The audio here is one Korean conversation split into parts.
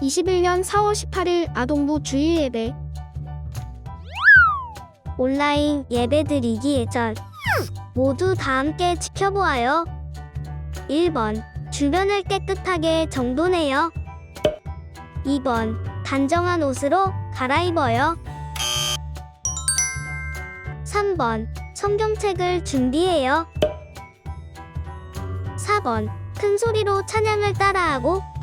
2021년 4월 18일 아동부 주일 예배 온라인 예배드리기 예절 모두 다 함께 지켜보아요. 1번 주변을 깨끗하게 정돈해요. 2번 단정한 옷으로 갈아입어요. 3번 성경책을 준비해요. 4번 큰 소리로 찬양을 따라하고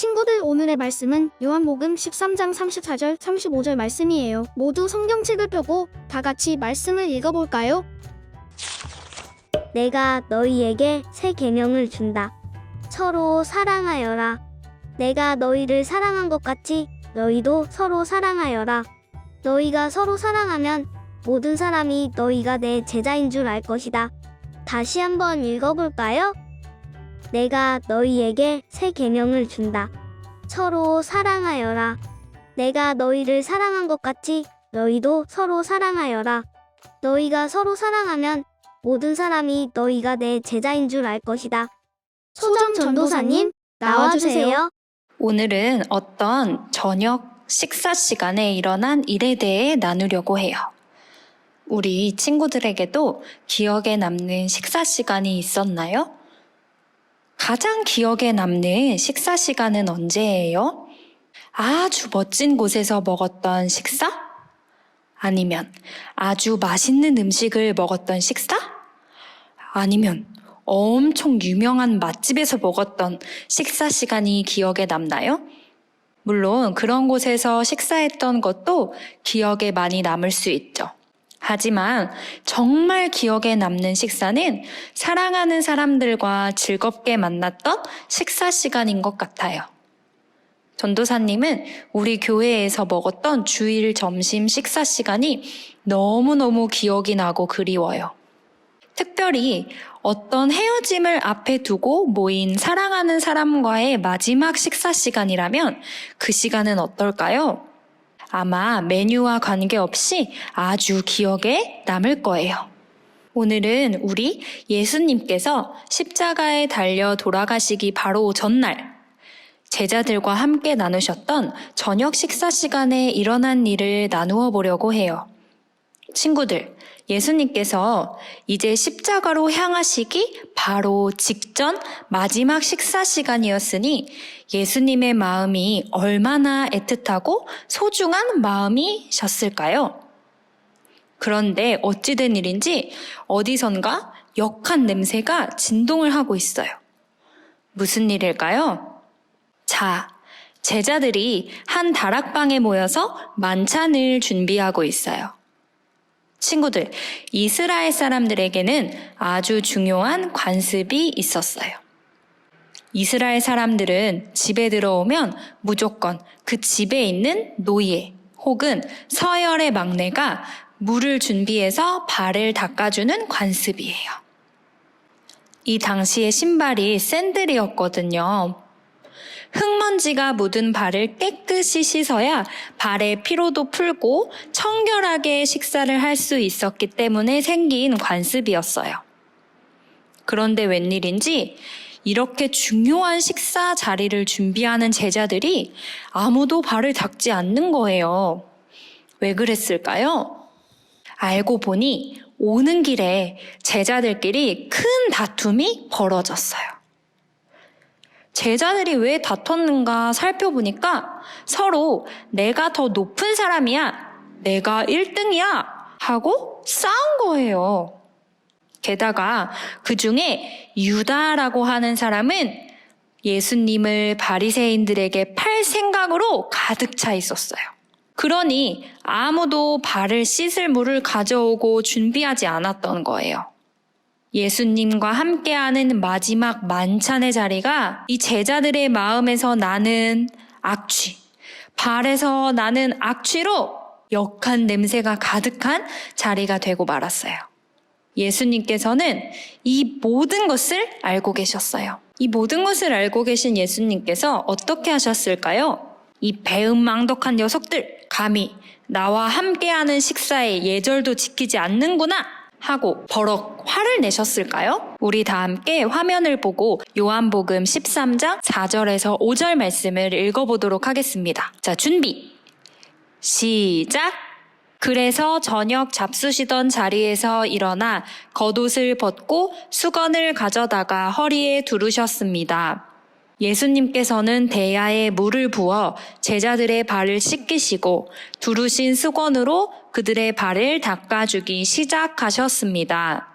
친구들 오늘의 말씀은 요한복음 13장 34절 35절 말씀이에요. 모두 성경책을 펴고 다 같이 말씀을 읽어볼까요? 내가 너희에게 새 계명을 준다. 서로 사랑하여라. 내가 너희를 사랑한 것 같이 너희도 서로 사랑하여라. 너희가 서로 사랑하면 모든 사람이 너희가 내 제자인 줄 알 것이다. 다시 한번 읽어볼까요? 내가 너희에게 새 계명을 준다. 서로 사랑하여라. 내가 너희를 사랑한 것 같이 너희도 서로 사랑하여라. 너희가 서로 사랑하면 모든 사람이 너희가 내 제자인 줄 알 것이다. 소정 전도사님, 나와주세요. 오늘은 어떤 저녁 식사 시간에 일어난 일에 대해 나누려고 해요. 우리 친구들에게도 기억에 남는 식사 시간이 있었나요? 가장 기억에 남는 식사 시간은 언제예요? 아주 멋진 곳에서 먹었던 식사? 아니면 아주 맛있는 음식을 먹었던 식사? 아니면 엄청 유명한 맛집에서 먹었던 식사 시간이 기억에 남나요? 물론 그런 곳에서 식사했던 것도 기억에 많이 남을 수 있죠. 하지만 정말 기억에 남는 식사는 사랑하는 사람들과 즐겁게 만났던 식사 시간인 것 같아요. 전도사님은 우리 교회에서 먹었던 주일 점심 식사 시간이 너무너무 기억이 나고 그리워요. 특별히 어떤 헤어짐을 앞에 두고 모인 사랑하는 사람과의 마지막 식사 시간이라면 그 시간은 어떨까요? 아마 메뉴와 관계없이 아주 기억에 남을 거예요. 오늘은 우리 예수님께서 십자가에 달려 돌아가시기 바로 전날 제자들과 함께 나누셨던 저녁 식사 시간에 일어난 일을 나누어 보려고 해요. 친구들, 예수님께서 이제 십자가로 향하시기 바로 직전 마지막 식사 시간이었으니 예수님의 마음이 얼마나 애틋하고 소중한 마음이셨을까요? 그런데 어찌된 일인지 어디선가 역한 냄새가 진동을 하고 있어요. 무슨 일일까요? 자, 제자들이 한 다락방에 모여서 만찬을 준비하고 있어요. 친구들, 이스라엘 사람들에게는 아주 중요한 관습이 있었어요. 이스라엘 사람들은 집에 들어오면 무조건 그 집에 있는 노예 혹은 서열의 막내가 물을 준비해서 발을 닦아주는 관습이에요. 이 당시의 신발이 샌들이었거든요. 흙먼지가 묻은 발을 깨끗이 씻어야 발의 피로도 풀고 청결하게 식사를 할 수 있었기 때문에 생긴 관습이었어요. 그런데 웬일인지 이렇게 중요한 식사 자리를 준비하는 제자들이 아무도 발을 닦지 않는 거예요. 왜 그랬을까요? 알고 보니 오는 길에 제자들끼리 큰 다툼이 벌어졌어요. 제자들이 왜 다퉜는가 살펴보니까 서로 내가 더 높은 사람이야, 내가 1등이야 하고 싸운 거예요. 게다가 그 중에 유다라고 하는 사람은 예수님을 바리새인들에게 팔 생각으로 가득 차 있었어요. 그러니 아무도 발을 씻을 물을 가져오고 준비하지 않았던 거예요. 예수님과 함께하는 마지막 만찬의 자리가 이 제자들의 마음에서 나는 악취, 발에서 나는 악취로 역한 냄새가 가득한 자리가 되고 말았어요. 예수님께서는 이 모든 것을 알고 계셨어요. 이 모든 것을 알고 계신 예수님께서 어떻게 하셨을까요? 이 배은망덕한 녀석들, 감히 나와 함께하는 식사에 예절도 지키지 않는구나 하고 버럭 화를 내셨을까요? 우리 다 함께 화면을 보고 요한복음 13장 4절에서 5절 말씀을 읽어보도록 하겠습니다. 자, 준비. 시작! 그래서 저녁 잡수시던 자리에서 일어나 겉옷을 벗고 수건을 가져다가 허리에 두르셨습니다. 예수님께서는 대야에 물을 부어 제자들의 발을 씻기시고 두르신 수건으로 그들의 발을 닦아주기 시작하셨습니다.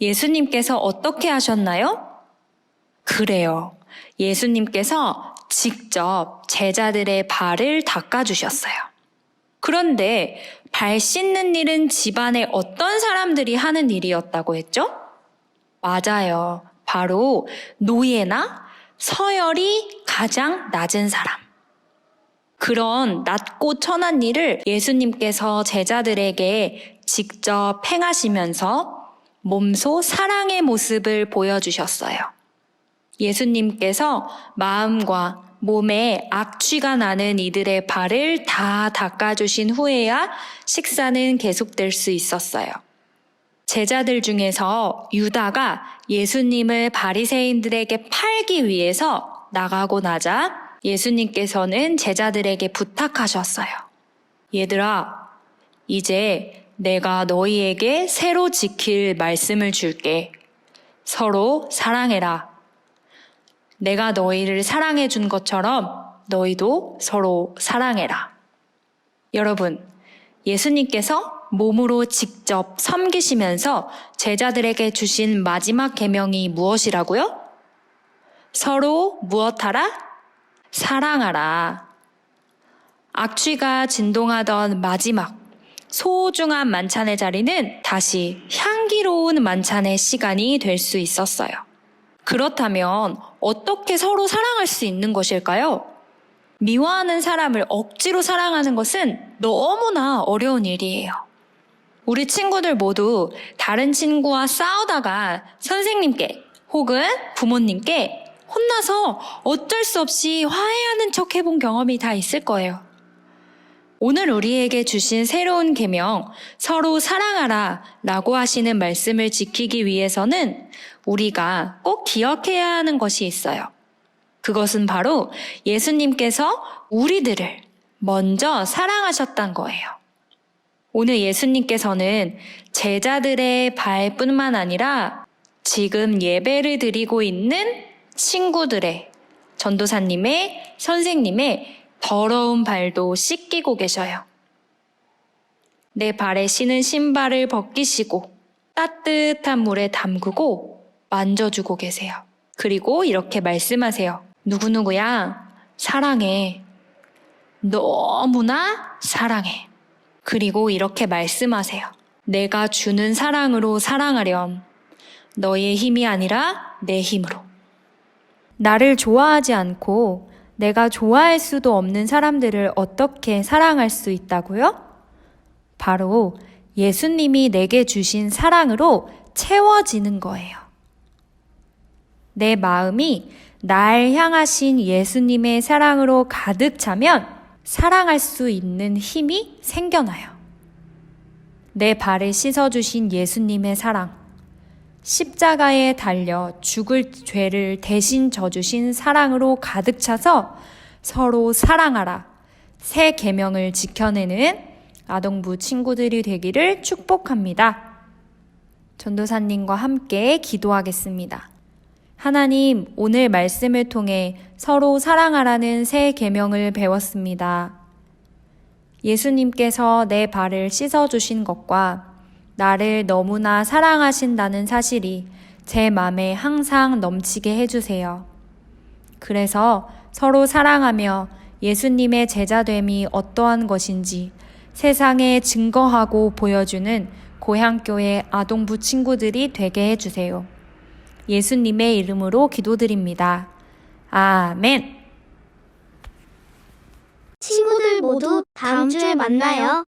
예수님께서 어떻게 하셨나요? 그래요. 예수님께서 직접 제자들의 발을 닦아주셨어요. 그런데 발 씻는 일은 집안에 어떤 사람들이 하는 일이었다고 했죠? 맞아요. 바로 노예나 서열이 가장 낮은 사람. 그런 낮고 천한 일을 예수님께서 제자들에게 직접 행하시면서 몸소 사랑의 모습을 보여주셨어요. 예수님께서 마음과 몸에 악취가 나는 이들의 발을 다 닦아주신 후에야 식사는 계속될 수 있었어요. 제자들 중에서 유다가 예수님을 바리새인들에게 팔기 위해서 나가고 나자 예수님께서는 제자들에게 부탁하셨어요. 얘들아, 이제 내가 너희에게 새로 지킬 말씀을 줄게. 서로 사랑해라. 내가 너희를 사랑해 준 것처럼 너희도 서로 사랑해라. 여러분, 예수님께서 몸으로 직접 섬기시면서 제자들에게 주신 마지막 계명이 무엇이라고요? 서로 무엇하라? 사랑하라. 악취가 진동하던 마지막 소중한 만찬의 자리는 다시 향기로운 만찬의 시간이 될 수 있었어요. 그렇다면 어떻게 서로 사랑할 수 있는 것일까요? 미워하는 사람을 억지로 사랑하는 것은 너무나 어려운 일이에요. 우리 친구들 모두 다른 친구와 싸우다가 선생님께 혹은 부모님께 혼나서 어쩔 수 없이 화해하는 척 해본 경험이 다 있을 거예요. 오늘 우리에게 주신 새로운 계명 서로 사랑하라 라고 하시는 말씀을 지키기 위해서는 우리가 꼭 기억해야 하는 것이 있어요. 그것은 바로 예수님께서 우리들을 먼저 사랑하셨단 거예요. 오늘 예수님께서는 제자들의 발뿐만 아니라 지금 예배를 드리고 있는 친구들의 전도사님의 선생님의 더러운 발도 씻기고 계셔요. 내 발에 신은 신발을 벗기시고 따뜻한 물에 담그고 만져주고 계세요. 그리고 이렇게 말씀하세요. 누구누구야, 사랑해. 너무나 사랑해. 그리고 이렇게 말씀하세요. 내가 주는 사랑으로 사랑하렴. 너의 힘이 아니라 내 힘으로. 나를 좋아하지 않고 내가 좋아할 수도 없는 사람들을 어떻게 사랑할 수 있다고요? 바로 예수님이 내게 주신 사랑으로 채워지는 거예요. 내 마음이 날 향하신 예수님의 사랑으로 가득 차면 사랑할 수 있는 힘이 생겨나요. 내 발을 씻어주신 예수님의 사랑, 십자가에 달려 죽을 죄를 대신 져주신 사랑으로 가득 차서 서로 사랑하라. 새 계명을 지켜내는 아동부 친구들이 되기를 축복합니다. 전도사님과 함께 기도하겠습니다. 하나님, 오늘 말씀을 통해 서로 사랑하라는 새 계명을 배웠습니다. 예수님께서 내 발을 씻어 주신 것과 나를 너무나 사랑하신다는 사실이 제 맘에 항상 넘치게 해주세요. 그래서 서로 사랑하며 예수님의 제자됨이 어떠한 것인지 세상에 증거하고 보여주는 고향교회 아동부 친구들이 되게 해주세요. 예수님의 이름으로 기도드립니다. 아멘. 친구들 모두 다음 주에 만나요.